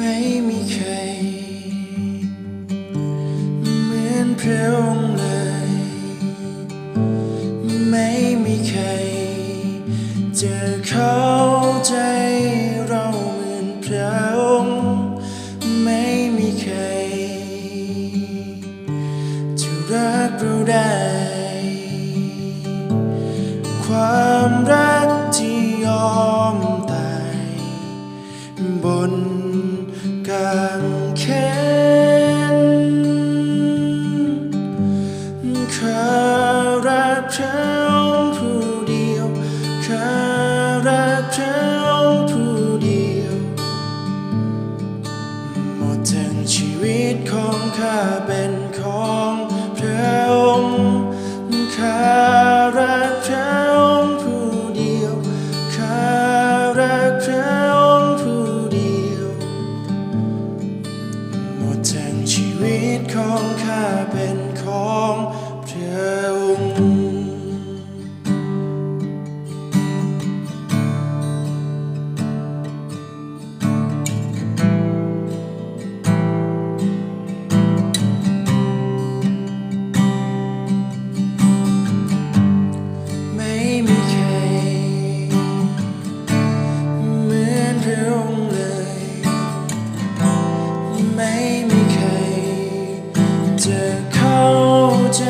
ไม่มีใคร เหมือนพระองค์เลย ไม่มีใครจะเข้าใจ ของข้าเป็น รุ่งเลย ไม่มีใครจะเข้าใจ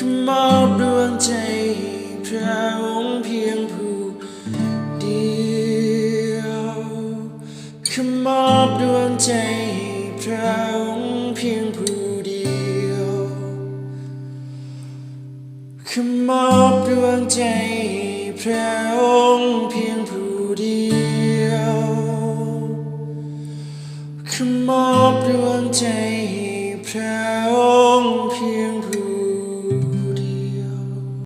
ขมอบดวงใจพระองค์เพียงผู้เดียวขมอบดวงใจพระองค์เพียงผู้เดียวขมอบดวงใจพระองค์เพียงผู้เดียวขมอบดวงใจ